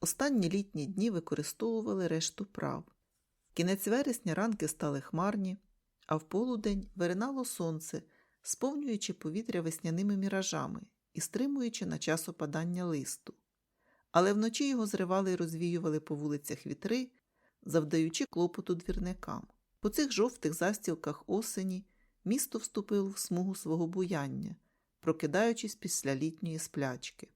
Останні літні дні використовували решту прав. Кінець вересня ранки стали хмарні, а в полудень виринало сонце, сповнюючи повітря весняними міражами і стримуючи на час опадання листу. Але вночі його зривали і розвіювали по вулицях вітри, завдаючи клопоту двірникам. По цих жовтих застілках осені місто вступило в смугу свого буяння, прокидаючись після літньої сплячки.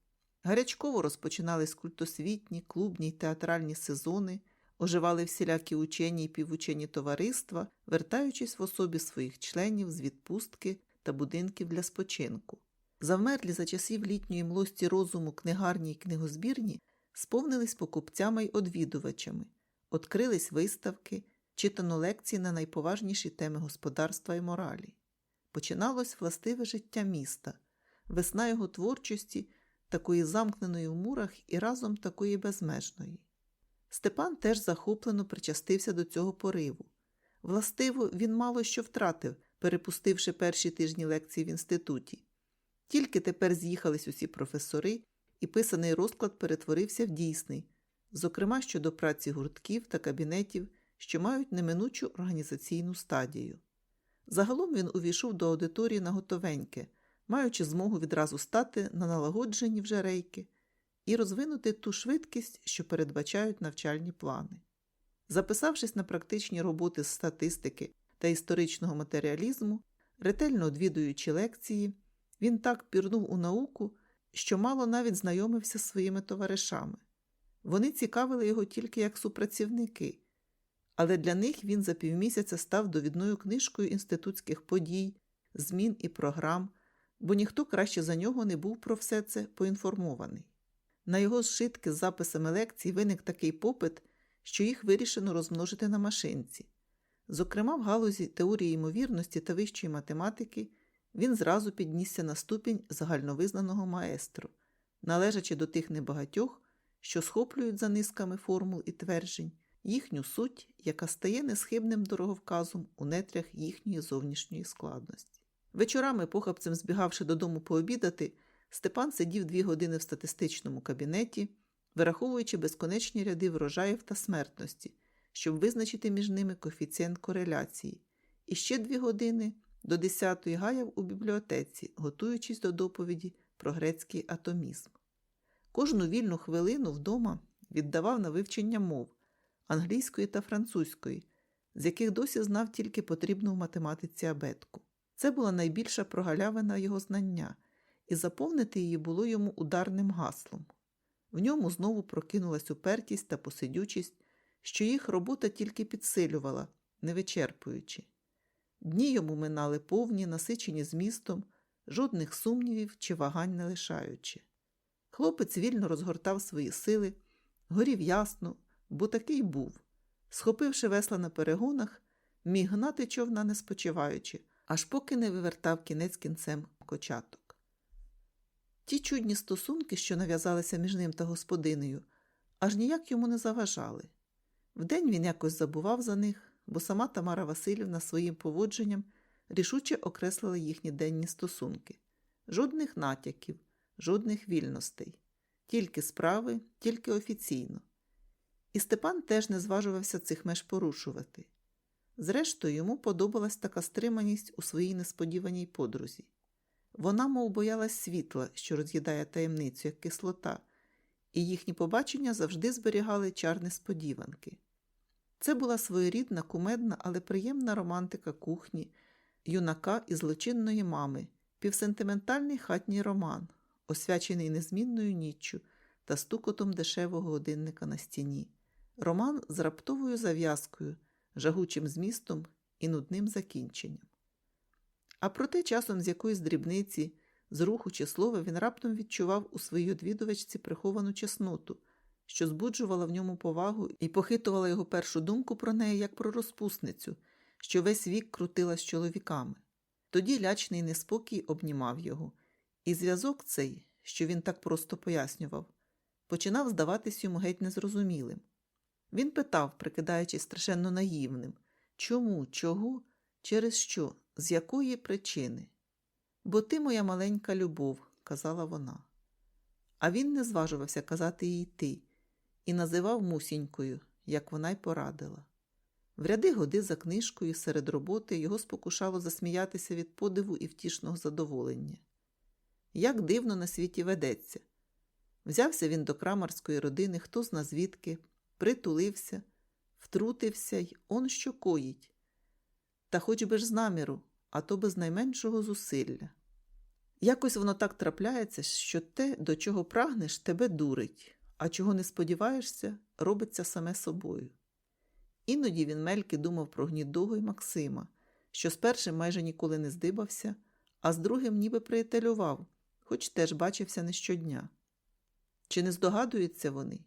Гарячково розпочинались культосвітні, клубні й театральні сезони, оживали всілякі учені й півучені товариства, вертаючись в особі своїх членів з відпустки та будинків для спочинку. Завмерлі за часів літньої млості розуму книгарні й книгозбірні сповнились покупцями й одвідувачами, открились виставки, читано лекції на найповажніші теми господарства і моралі. Починалось властиве життя міста, весна його творчості, такої замкненої в мурах і разом такої безмежної. Степан теж захоплено причастився до цього пориву. Властиво, він мало що втратив, перепустивши перші тижні лекцій в інституті. Тільки тепер з'їхались усі професори, і писаний розклад перетворився в дійсний, зокрема щодо праці гуртків та кабінетів, що мають неминучу організаційну стадію. Загалом він увійшов до аудиторії на готовеньке, маючи змогу відразу стати на налагоджені вже рейки і розвинути ту швидкість, що передбачають навчальні плани. Записавшись на практичні роботи з статистики та історичного матеріалізму, ретельно одвідуючи лекції, він так пірнув у науку, що мало навіть знайомився з своїми товаришами. Вони цікавили його тільки як супрацівники, але для них він за півмісяця став довідною книжкою інститутських подій, змін і програм, бо ніхто краще за нього не був про все це поінформований. На його зшитки з записами лекцій виник такий попит, що їх вирішено розмножити на машинці. Зокрема, в галузі теорії ймовірності та вищої математики він зразу піднісся на ступінь загальновизнаного маестро, належачи до тих небагатьох, що схоплюють за низками формул і тверджень їхню суть, яка стає несхибним дороговказом у нетрях їхньої зовнішньої складності. Вечорами, похапцем збігавши додому пообідати, Степан сидів дві години в статистичному кабінеті, вираховуючи безконечні ряди врожаїв та смертності, щоб визначити між ними коефіцієнт кореляції, і ще дві години до десятої гаяв у бібліотеці, готуючись до доповіді про грецький атомізм. Кожну вільну хвилину вдома віддавав на вивчення мов англійської та французької, з яких досі знав тільки потрібну в математиці абетку. Це була найбільша прогалявина його знання, і заповнити її було йому ударним гаслом. В ньому знову прокинулась упертість та посидючість, що їх робота тільки підсилювала, не вичерпуючи. Дні йому минали повні, насичені змістом, жодних сумнівів чи вагань не лишаючи. Хлопець вільно розгортав свої сили, горів ясно, бо такий був. Схопивши весла на перегонах, міг гнати човна не спочиваючи, аж поки не вивертав кінець кінцем кочаток. Ті чудні стосунки, що нав'язалися між ним та господинею, аж ніяк йому не заважали. Вдень він якось забував за них, бо сама Тамара Васильівна своїм поводженням рішуче окреслила їхні денні стосунки. Жодних натяків, жодних вільностей, тільки справи, тільки офіційно. І Степан теж не зважувався цих меж порушувати. Зрештою, йому подобалась така стриманість у своїй несподіваній подрузі. Вона, мов боялась світла, що роз'їдає таємницю, як кислота, і їхні побачення завжди зберігали чар несподіванки. Це була своєрідна, кумедна, але приємна романтика кухні, юнака і злочинної мами, півсентиментальний хатній роман, освячений незмінною ніччю та стукотом дешевого годинника на стіні, роман з раптовою зав'язкою, жагучим змістом і нудним закінченням. А проте часом з якоїсь дрібниці, з руху чи слова він раптом відчував у своїй одвідувачці приховану чесноту, що збуджувала в ньому повагу і похитувала його першу думку про неї як про розпусницю, що весь вік крутила з чоловіками. Тоді лячний неспокій обнімав його, і зв'язок цей, що він так просто пояснював, починав здаватись йому геть незрозумілим. Він питав, прикидаючись страшенно наївним чому, чого, через що, з якої причини? Бо ти моя маленька любов, казала вона. А він не зважувався казати їй ти, і називав мусінькою, як вона й порадила. В ряди годи за книжкою серед роботи його спокушало засміятися від подиву і втішного задоволення. Як дивно на світі ведеться. Взявся він до крамарської родини, хто зна звідки, притулився, втрутився й он що коїть. Та хоч би ж з наміру, а то без найменшого зусилля. Якось воно так трапляється, що те, до чого прагнеш, тебе дурить, а чого не сподіваєшся, робиться саме собою. Іноді він мельки думав про гнідого й Максима, що з першим майже ніколи не здибався, а з другим ніби приятелював, хоч теж бачився не щодня. Чи не здогадуються вони?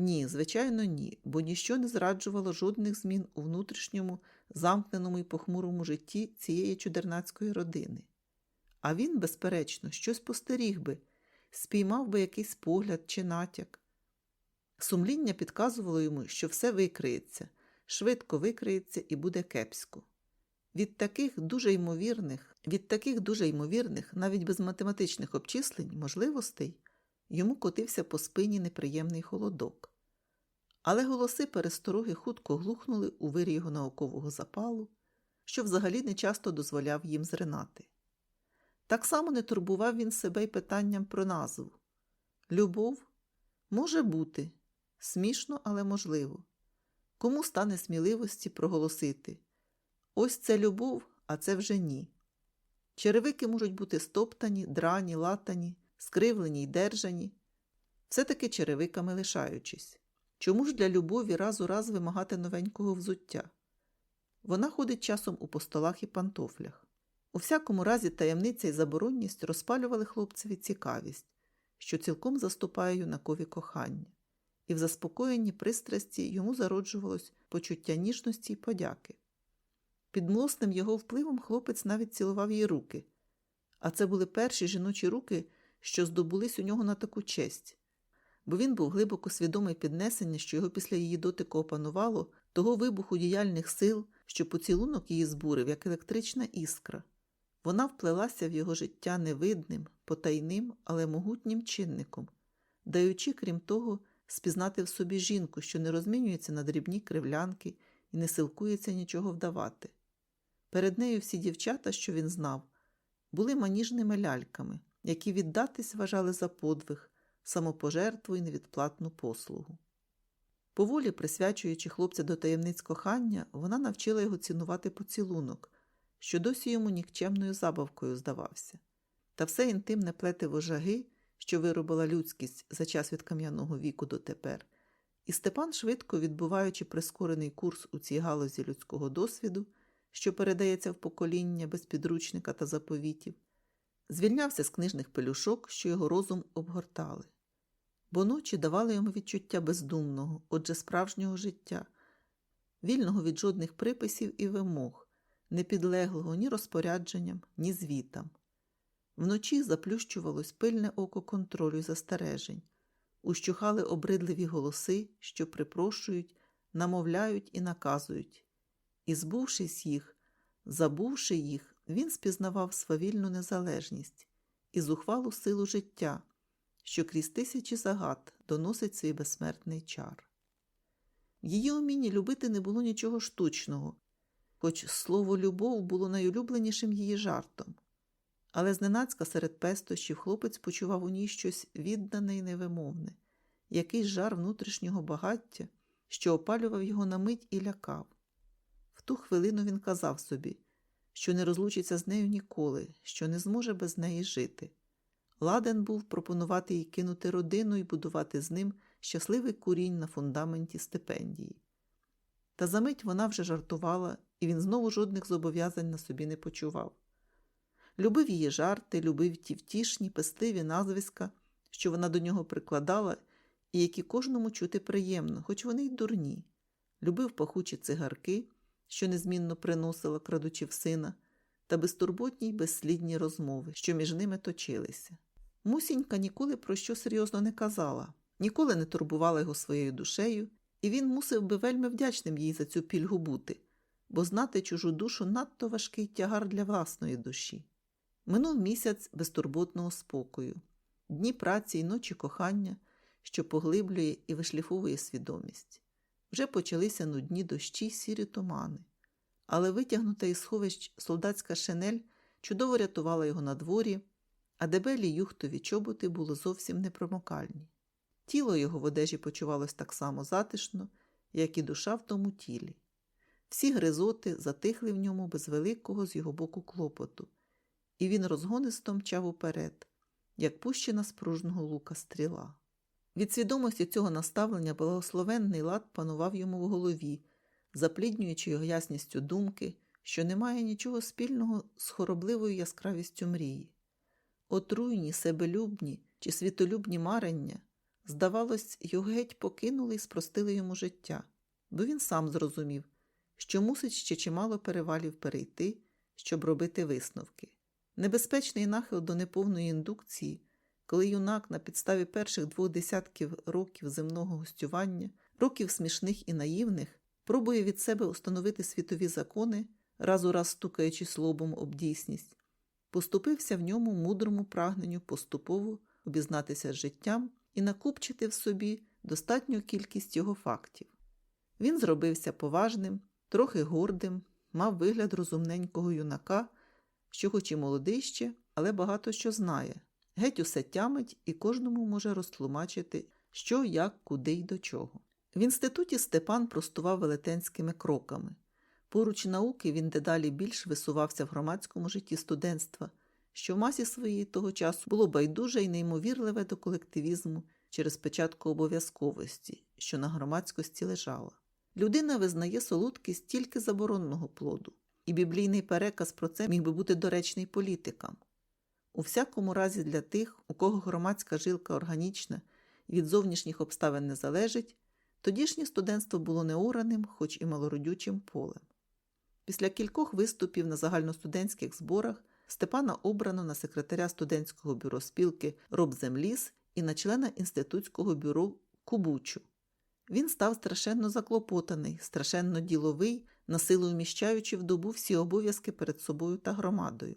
Ні, звичайно, ні, бо ніщо не зраджувало жодних змін у внутрішньому, замкненому і похмурому житті цієї чудернацької родини. А він, безперечно, щось постеріг би, спіймав би якийсь погляд чи натяк. Сумління підказувало йому, що все викриється, швидко викриється і буде кепсько. Від таких дуже ймовірних, від таких дуже ймовірних, навіть без математичних обчислень, можливостей, йому котився по спині неприємний холодок. Але голоси перестороги хутко глухнули у вирі його наукового запалу, що взагалі не часто дозволяв їм зринати. Так само не турбував він себе й питанням про назву. Любов може бути, смішно, але можливо. Кому стане сміливості проголосити ось це любов, а це вже ні. Черевики можуть бути стоптані, драні, латані, скривлені й держані, все-таки черевиками лишаючись. Чому ж для любові раз у раз вимагати новенького взуття? Вона ходить часом у постолах і пантофлях. У всякому разі, таємниця і заборонність розпалювали хлопцеві цікавість, що цілком заступає юнакові кохання, і в заспокоєнні пристрасті йому зароджувалось почуття ніжності й подяки. Під млосним його впливом хлопець навіть цілував їй руки, а це були перші жіночі руки, що здобулись у нього на таку честь, бо він був глибоко свідомий піднесення, що його після її дотику опанувало, того вибуху діяльних сил, що поцілунок її збурив, як електрична іскра. Вона вплелася в його життя невидним, потайним, але могутнім чинником, даючи, крім того, спізнати в собі жінку, що не розмінюється на дрібні кривлянки і не силкується нічого вдавати. Перед нею всі дівчата, що він знав, були маніжними ляльками, які віддатись вважали за подвиг, самопожертву і невідплатну послугу. Поволі, присвячуючи хлопця до таємниць кохання, вона навчила його цінувати поцілунок, що досі йому нікчемною забавкою здавався, та все інтимне плетиво жаги, що виробила людськість за час від кам'яного віку дотепер, і Степан, швидко відбуваючи прискорений курс у цій галузі людського досвіду, що передається в покоління без підручника та заповітів, звільнявся з книжних пелюшок, що його розум обгортали. Бо ночі давали йому відчуття бездумного, отже, справжнього життя, вільного від жодних приписів і вимог, не підлеглого ні розпорядженням, ні звітам. Вночі заплющувалось пильне око контролю й застережень, ущухали обридливі голоси, що припрошують, намовляють і наказують. І, збувшись їх, забувши їх, він спізнавав свавільну незалежність і зухвалу силу життя, що крізь тисячі загад доносить свій безсмертний чар. В її умінні любити не було нічого штучного, хоч слово любов було найулюбленішим її жартом. Але зненацька серед пестощів хлопець почував у ній щось віддане й невимовне, якийсь жар внутрішнього багаття, що опалював його на мить і лякав. В ту хвилину він казав собі, що не розлучиться з нею ніколи, що не зможе без неї жити. Ладен був пропонувати їй кинути родину і будувати з ним щасливий курінь на фундаменті стипендії. Та за мить вона вже жартувала, і він знову жодних зобов'язань на собі не почував. Любив її жарти, любив ті втішні, пестиві назвиська, що вона до нього прикладала, і які кожному чути приємно, хоч вони й дурні. Любив пахучі цигарки, що незмінно приносила, крадучи в сина, та безтурботні й безслідні розмови, що між ними точилися. Мусінька ніколи про що серйозно не казала, ніколи не турбувала його своєю душею, і він мусив би вельми вдячним їй за цю пільгу бути, бо знати чужу душу надто важкий тягар для власної душі. Минув місяць безтурботного спокою, дні праці й ночі кохання, що поглиблює і вишліфовує свідомість. Вже почалися нудні дощі й сірі тумани, але витягнута із сховищ солдатська шинель чудово рятувала його на дворі, а дебелі юхтові чоботи були зовсім непромокальні. Тіло його в одежі почувалось так само затишно, як і душа в тому тілі. Всі гризоти затихли в ньому без великого з його боку клопоту, і він розгонисто мчав уперед, як пущена з пружного лука стріла. Від свідомості цього наставлення благословенний лад панував йому в голові, запліднюючи його ясністю думки, що немає нічого спільного з хоробливою яскравістю мрії. Отруйні, себелюбні чи світолюбні марення, здавалось, його геть покинули і спростили йому життя, бо він сам зрозумів, що мусить ще чимало перевалів перейти, щоб робити висновки. Небезпечний нахил до неповної індукції, коли юнак на підставі перших двох десятків років земного гостювання, років смішних і наївних, пробує від себе установити світові закони, раз у раз стукаючись лобом об дійсність, поступився в ньому мудрому прагненню поступово обізнатися з життям і накупчити в собі достатню кількість його фактів. Він зробився поважним, трохи гордим, мав вигляд розумненького юнака, що хоч і молодий ще, але багато що знає, геть усе тямить і кожному може розтлумачити, що, як, куди й до чого. В інституті Степан простував велетенськими кроками. Поруч науки він дедалі більш висувався в громадському житті студентства, що в масі своєї того часу було байдуже і неймовірливе до колективізму через печатку обов'язковості, що на громадськості лежала. Людина визнає солодкість тільки забороненого плоду, і біблійний переказ про це міг би бути доречний політикам. У всякому разі для тих, у кого громадська жилка органічна і від зовнішніх обставин не залежить, тодішнє студентство було неораним, хоч і малородючим полем. Після кількох виступів на загальностудентських зборах Степана обрано на секретаря студентського бюро спілки Робземліс і на члена інститутського бюро Кубучу. Він став страшенно заклопотаний, страшенно діловий, насилу вміщаючи в добу всі обов'язки перед собою та громадою.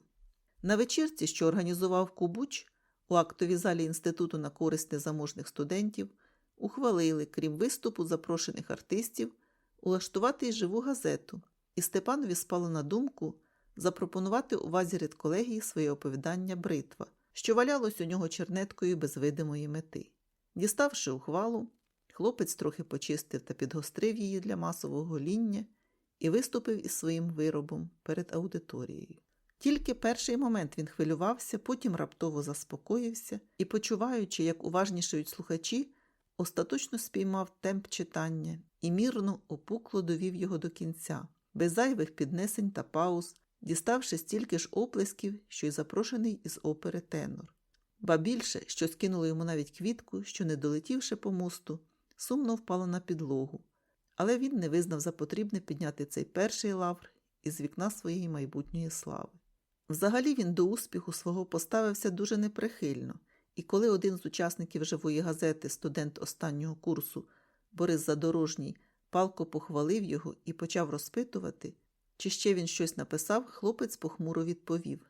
На вечірці, що організував Кубуч у актовій залі інституту на користь незаможних студентів, ухвалили, крім виступу запрошених артистів, улаштувати й живу газету, і Степанові спало на думку запропонувати увазі редколегії своє оповідання Бритва, що валялось у нього чернеткою без видимої мети. Діставши ухвалу, хлопець трохи почистив та підгострив її для масового гоління і виступив із своїм виробом перед аудиторією. Тільки перший момент він хвилювався, потім раптово заспокоївся і, почуваючи, як уважнішають слухачі, остаточно спіймав темп читання і мірно опукло довів його до кінця, без зайвих піднесень та пауз, діставши стільки ж оплесків, що й запрошений із опери тенор. Ба більше, що скинуло йому навіть квітку, що, не долетівши по мосту, сумно впала на підлогу, але він не визнав за потрібне підняти цей перший лавр із вікна своєї майбутньої слави. Взагалі він до успіху свого поставився дуже неприхильно, і коли один з учасників живої газети, студент останнього курсу Борис Задорожній, палко похвалив його і почав розпитувати, чи ще він щось написав, хлопець похмуро відповів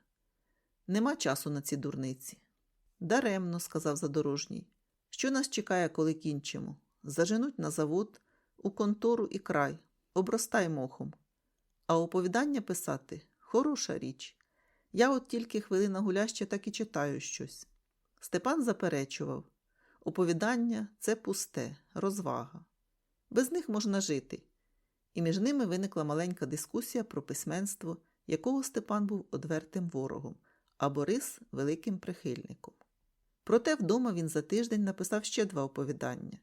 Нема часу на ці дурниці. Даремно, сказав Задорожній. Що нас чекає, коли кінчимо? Заженуть на завод, у контору і край, обростай мохом. А оповідання писати хороша річ. Я от тільки хвилина гуляще так і читаю щось. Степан заперечував оповідання це пусте, розвага. Без них можна жити. І між ними виникла маленька дискусія про письменство, якого Степан був одвертим ворогом, а Борис великим прихильником. Проте вдома він за тиждень написав ще два оповідання.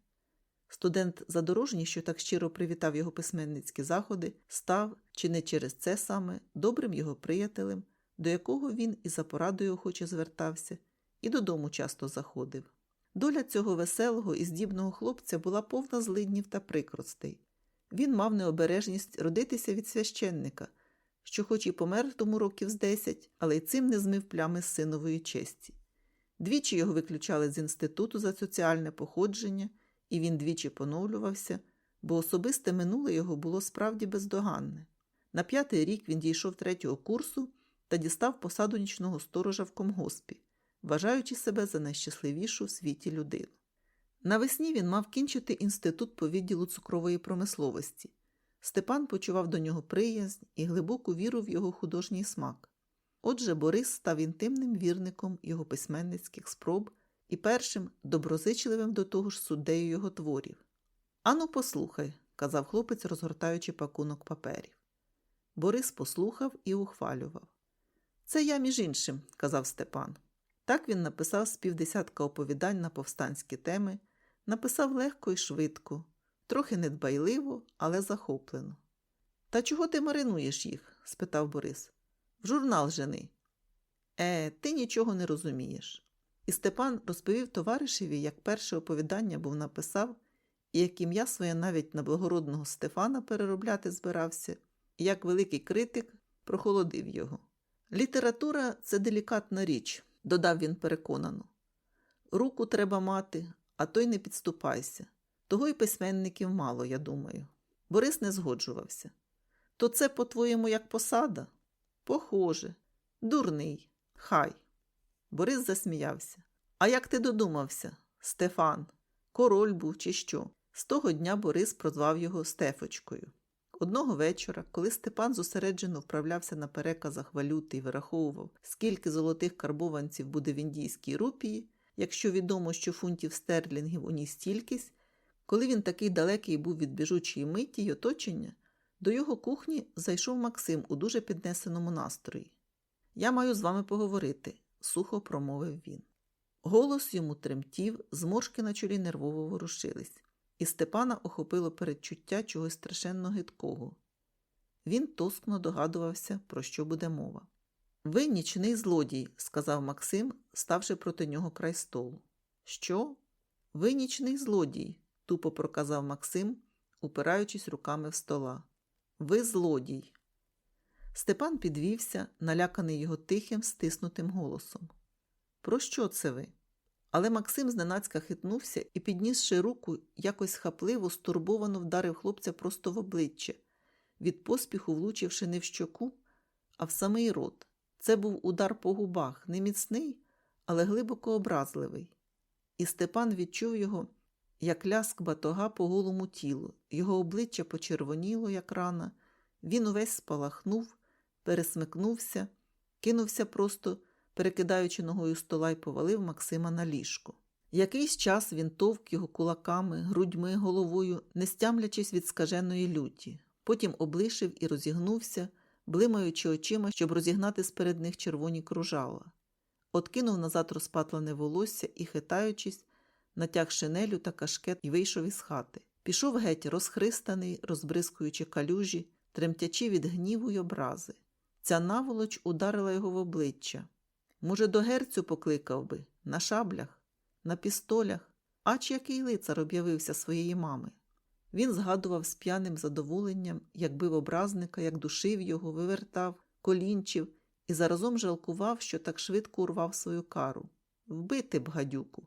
Студент задорожній, що так щиро привітав його письменницькі заходи, став, чи не через це саме, добрим його приятелем, до якого він і за порадою охоче звертався, і додому часто заходив. Доля цього веселого і здібного хлопця була повна злиднів та прикростей. Він мав необережність родитися від священника, що, хоч і помер тому років з десять, але й цим не змив плями синової честі. Двічі його виключали з інституту за соціальне походження, і він двічі поновлювався, бо особисте минуле його було справді бездоганне. На п'ятий рік він дійшов третього курсу та дістав посаду нічного сторожа в комгоспі, вважаючи себе за найщасливішу в світі людину. Навесні він мав кінчити інститут по відділу цукрової промисловості. Степан почував до нього приязнь і глибоку віру в його художній смак. Отже, Борис став інтимним вірником його письменницьких спроб і першим доброзичливим до того ж суддею його творів. Ану, послухай, казав хлопець, розгортаючи пакунок паперів. Борис послухав і ухвалював. Це я, між іншим, казав Степан. Так він написав з півдесятка оповідань на повстанські теми, написав легко і швидко, трохи недбайливо, але захоплено. Та чого ти маринуєш їх? спитав Борис. В журнал жени. Е, ти нічого не розумієш. І Степан розповів товаришеві, як перше оповідання був написав, і як ім'я своє навіть на благородного Стефана переробляти збирався, і як великий критик прохолодив його. Література це делікатна річ, додав він переконано. Руку треба мати, а то й не підступайся. Того й письменників мало, я думаю. Борис не згоджувався. То це, по-твоєму, як посада? Похоже, дурний, хай. Борис засміявся. А як ти додумався, Стефан? Король був чи що? З того дня Борис прозвав його Стефочкою. Одного вечора, коли Степан зосереджено вправлявся на переказах валюти і вираховував, скільки золотих карбованців буде в індійській рупії, якщо відомо, що фунтів стерлінгів у ній стількись, коли він такий далекий був від біжучої миті й оточення, до його кухні зайшов Максим у дуже піднесеному настрої. Я маю з вами поговорити, сухо промовив він. Голос йому тремтів, зморшки на чолі нервово ворушились, і Степана охопило передчуття чогось страшенно гидкого. Він тоскно догадувався, про що буде мова. Ви нічний злодій, сказав Максим, ставши проти нього край столу. Що? Ви нічний злодій, тупо проказав Максим, упираючись руками в стола. Ви злодій. Степан підвівся, наляканий його тихим, стиснутим голосом. Про що це ви? Але Максим зненацька хитнувся і, піднісши руку, якось хапливо, стурбовано вдарив хлопця просто в обличчя, від поспіху влучивши не в щоку, а в самий рот. Це був удар по губах, не міцний, але глибоко образливий. І Степан відчув його, як ляск батога по голому тілу, його обличчя почервоніло, як рана, він увесь спалахнув, пересмикнувся, кинувся просто, перекидаючи ногою стола й повалив Максима на ліжко. Якийсь час він товк його кулаками, грудьми, головою, не стямлячись від скаженої люті, потім облишив і розігнувся, блимаючи очима, щоб розігнати сперед них червоні кружала. Откинув назад розпатлене волосся і, хитаючись, натяг шинелю та кашкет і вийшов із хати. Пішов геть розхристаний, розбризкуючи калюжі, тремтячи від гніву й образи. Ця наволоч ударила його в обличчя. Може, до герцю покликав би, на шаблях, на пістолях, ач який лицар об'явився своєї мами. Він згадував з п'яним задоволенням, як бив образника, як душив його, вивертав, колінчив і заразом жалкував, що так швидко урвав свою кару. Вбити б гадюку,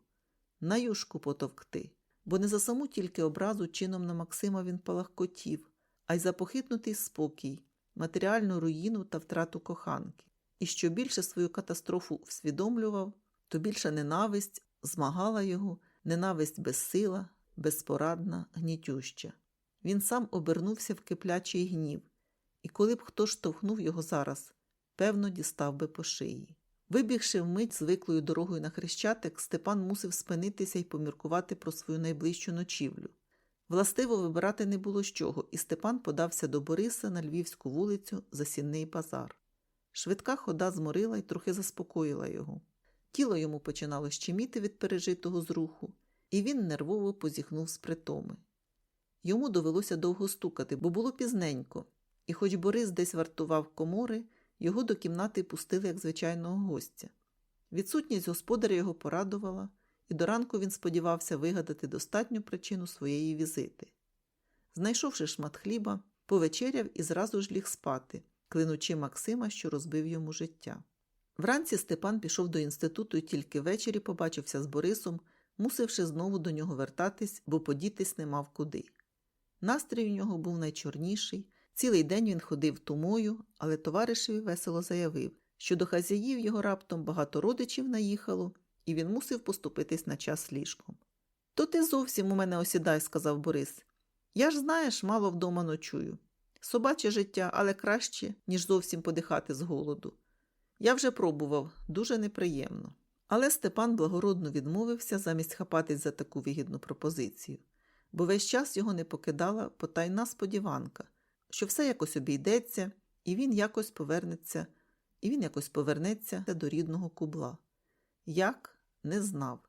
на юшку потовкти, бо не за саму тільки образу чином на Максима він палахкотів, а й за похитнутий спокій, матеріальну руїну та втрату коханки. І що більше свою катастрофу всвідомлював, то більша ненависть змагала його, ненависть безсила, безпорадна, гнітюща. Він сам обернувся в киплячий гнів, і коли б хто штовхнув його зараз, певно, дістав би по шиї. Вибігши вмить звиклою дорогою на хрещатик, Степан мусив спинитися і поміркувати про свою найближчу ночівлю. Властиво вибирати не було з чого, і Степан подався до Бориса на Львівську вулицю за сінний базар. Швидка хода зморила і трохи заспокоїла його. Тіло йому починало щеміти від пережитого зруху, і він нервово позіхнув з притоми. Йому довелося довго стукати, бо було пізненько, і хоч Борис десь вартував комори, його до кімнати пустили як звичайного гостя. Відсутність господаря його порадувала, і до ранку він сподівався вигадати достатню причину своєї візити. Знайшовши шмат хліба, повечеряв і зразу ж ліг спати, клинучи Максима, що розбив йому життя. Вранці Степан пішов до інституту і тільки ввечері побачився з Борисом, мусивши знову до нього вертатись, бо подітись не мав куди. Настрій у нього був найчорніший. Цілий день він ходив тумою, але товаришеві весело заявив, що до хазяїв його раптом багато родичів наїхало, і він мусив поступитись на час ліжком. То ти зовсім у мене осідай, сказав Борис. Я ж, знаєш, мало вдома ночую. Собаче життя, але краще, ніж зовсім подихати з голоду. Я вже пробував, дуже неприємно. Але Степан благородно відмовився замість хапатись за таку вигідну пропозицію, бо весь час його не покидала потайна сподіванка, що все якось обійдеться, і він якось повернеться, і він якось повернеться до рідного кубла. Як не знав.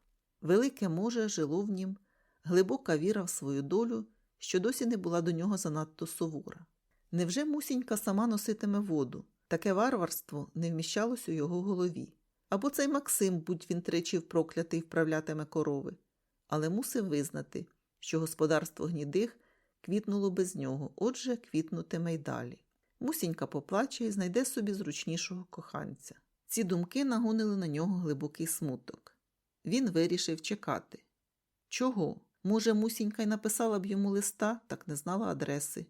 Велике може жило в нім, глибока віра в свою долю, що досі не була до нього занадто сувора. Невже мусінька сама носитиме воду? Таке варварство не вміщалось у його голові. Або цей Максим, будь він тричі проклятий, вправлятиме корови, але мусив визнати, що господарство гнідих квітнуло без нього, отже, квітнутиме й далі. Мусінька поплаче і знайде собі зручнішого коханця. Ці думки нагонили на нього глибокий смуток. Він вирішив чекати. Чого? Може, мусінька й написала б йому листа, так не знала адреси.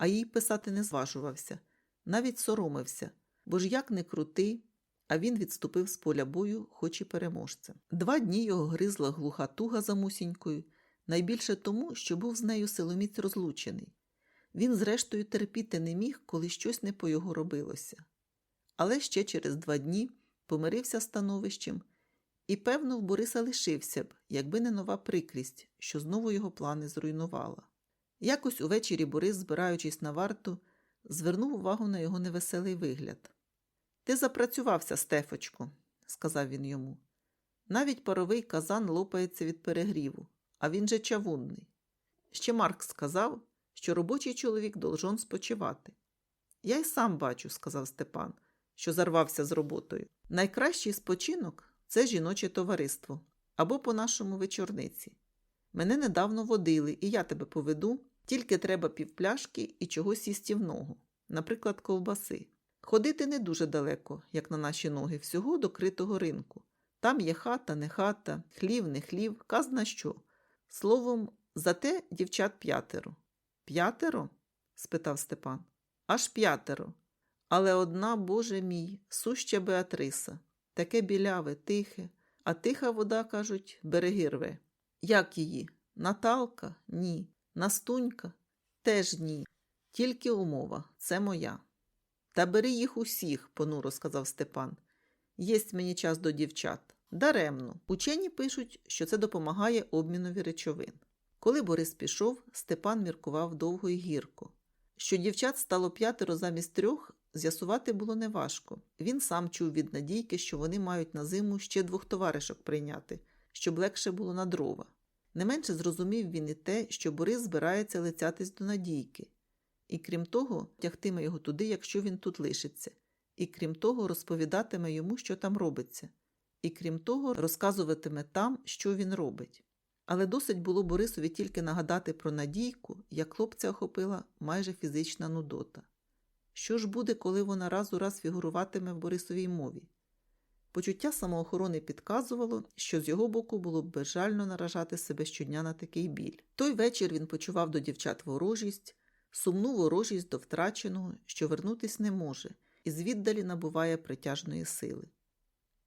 А їй писати не зважувався, навіть соромився, бо ж як не крутий, а він відступив з поля бою, хоч і переможцем. Два дні його гризла глуха туга за мусінькою, найбільше тому, що був з нею силоміць розлучений. Він, зрештою, терпіти не міг, коли щось не по його робилося. Але ще через два дні помирився становищем, і, певно, в Бориса лишився б, якби не нова прикрість, що знову його плани зруйнувала. Якось увечері Борис, збираючись на варту, звернув увагу на його невеселий вигляд. Ти запрацювався, Стефочко, сказав він йому. Навіть паровий казан лопається від перегріву, а він же чавунний. Ще Марк сказав, що робочий чоловік должен спочивати. Я й сам бачу, сказав Степан, що зарвався з роботою. Найкращий спочинок це жіноче товариство або по-нашому вечорниці. Мене недавно водили, і я тебе поведу, тільки треба півпляшки і чогось їстівного, наприклад, ковбаси. Ходити не дуже далеко, як на наші ноги, всього до критого ринку. Там є хата, не хата, хлів, не хлів, казна що. Словом, зате дівчат п'ятеро. П'ятеро? спитав Степан. Аж п'ятеро. Але одна, боже мій, суща Беатриса. Таке біляве, тихе, а тиха вода, кажуть, береги рве. Як її? Наталка? Ні. Настунька? Теж ні. Тільки умова це моя. Та бери їх усіх, понуро сказав Степан. Єсть мені час до дівчат. Даремно. Учені пишуть, що це допомагає обмінові речовин. Коли Борис пішов, Степан міркував довго і гірко. Що дівчат стало п'ятеро замість трьох, з'ясувати було неважко. Він сам чув від Надійки, що вони мають на зиму ще двох товаришок прийняти, щоб легше було на дрова. Не менше зрозумів він і те, що Борис збирається лицятись до Надійки. І крім того, тягтиме його туди, якщо він тут лишиться, і крім того, розповідатиме йому, що там робиться, і крім того, розказуватиме там, що він робить. Але досить було Борисові тільки нагадати про Надійку, як хлопця охопила майже фізична нудота. Що ж буде, коли вона раз у раз фігуруватиме в Борисовій мові? Почуття самоохорони підказувало, що з його боку було б безжально наражати себе щодня на такий біль. Той вечір він почував до дівчат ворожість, сумну ворожість до втраченого, що вернутись не може, і звіддалі набуває притяжної сили.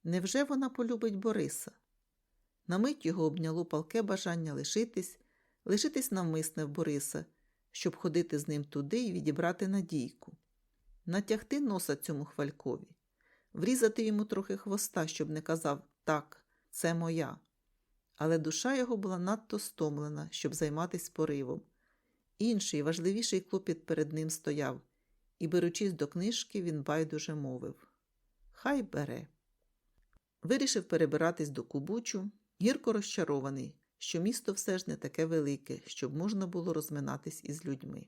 Невже вона полюбить Бориса? На мить його обняло палке бажання лишитись, лишитись навмисне в Бориса, щоб ходити з ним туди і відібрати надійку, натягти носа цьому хвалькові, врізати йому трохи хвоста, щоб не казав так, це моя. Але душа його була надто стомлена, щоб займатися поривом. Інший, важливіший клопіт перед ним стояв, і, беручись до книжки, він байдуже мовив Хай бере. Вирішив перебиратись до Кубучу, гірко розчарований, що місто все ж не таке велике, щоб можна було розминатись із людьми.